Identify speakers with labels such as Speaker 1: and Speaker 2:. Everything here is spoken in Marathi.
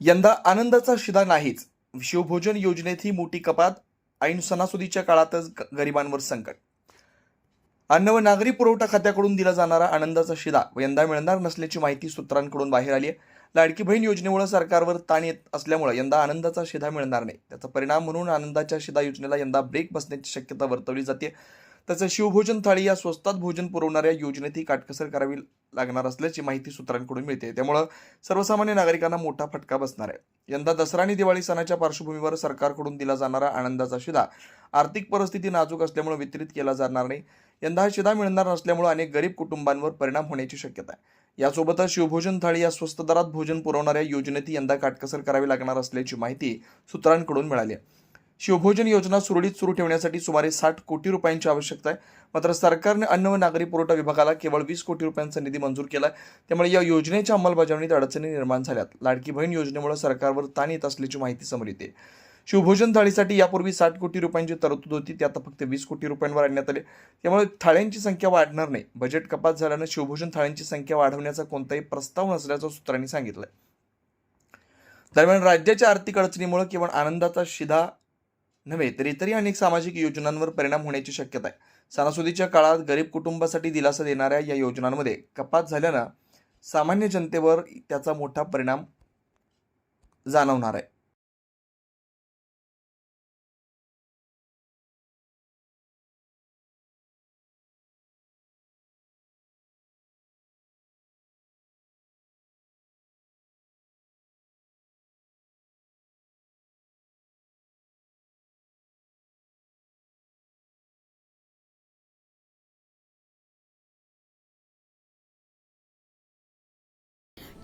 Speaker 1: यंदा आनंदाचा शिदा नाहीच. शिवभोजन योजनेत ही मोठी कपात ऐन सणासुदीच्या काळातच गरिबांवर संकट. अन्न व नागरी पुरवठा खात्याकडून दिला जाणारा आनंदाचा शिदा यंदा मिळणार नसल्याची माहिती सूत्रांकडून बाहेर आली आहे. लाडकी बहीण योजनेमुळे सरकारवर ताण येत असल्यामुळे यंदा आनंदाचा शिदा मिळणार नाही. त्याचा परिणाम म्हणून आनंदाच्या शिदा योजनेला यंदा ब्रेक बसण्याची शक्यता वर्तवली जाते. तसं शिवभोजन थाळी या स्वस्तात भोजन पुरवणाऱ्या योजनेतही काटकसर करावी लागणार असल्याची माहिती सूत्रांकडून मिळते. त्यामुळं सर्वसामान्य नागरिकांना मोठा फटका बसणार आहे. यंदा दसरा आणि दिवाळी सणाच्या पार्श्वभूमीवर सरकारकडून दिला जाणारा आनंदाचा शिदा आर्थिक परिस्थिती नाजूक असल्यामुळे वितरित केला जाणार नाही. यंदा हा शिदा मिळणार नसल्यामुळे अनेक गरीब कुटुंबांवर परिणाम होण्याची शक्यता आहे. यासोबतच शिवभोजन थाळी या स्वस्त दरात भोजन पुरवणाऱ्या योजनेत यंदा काटकसर करावी लागणार असल्याची माहिती सूत्रांकडून मिळाली आहे. शिवभोजन योजना सुरळीत सुरू ठेवण्यासाठी सुमारे साठ कोटी रुपयांची आवश्यकता आहे. मात्र सरकारने अन्न व नागरी पुरवठा विभागाला केवळ वीस कोटी रुपयांचा निधी मंजूर केला आहे त्यामुळे या योजनेच्या अंमलबजावणीत अडचणी निर्माण झाल्यात. लाडकी बहीण योजनेमुळे सरकारवर ताण येत असल्याची माहिती समोर येते. शिवभोजन थाळीसाठी यापूर्वी साठ कोटी रुपयांची तरतूद होती. ती आता फक्त वीस कोटी रुपयांवर आणण्यात आली. त्यामुळे थाळ्यांची संख्या वाढणार नाही. बजेट कपात झाल्यानं शिवभोजन थाळ्यांची संख्या वाढवण्याचा कोणताही प्रस्ताव नसल्याचं सूत्रांनी सांगितलंय. दरम्यान राज्याच्या आर्थिक अडचणीमुळे केवळ आनंदाचा शिधा नव्हे तर इतरही अनेक सामाजिक योजनांवर परिणाम होण्याची शक्यता आहे. सणासुदीच्या काळात गरीब कुटुंबासाठी दिलासा देणाऱ्या या योजनांमध्ये कपात झाल्यानं सामान्य जनतेवर त्याचा मोठा परिणाम जाणवणार आहे.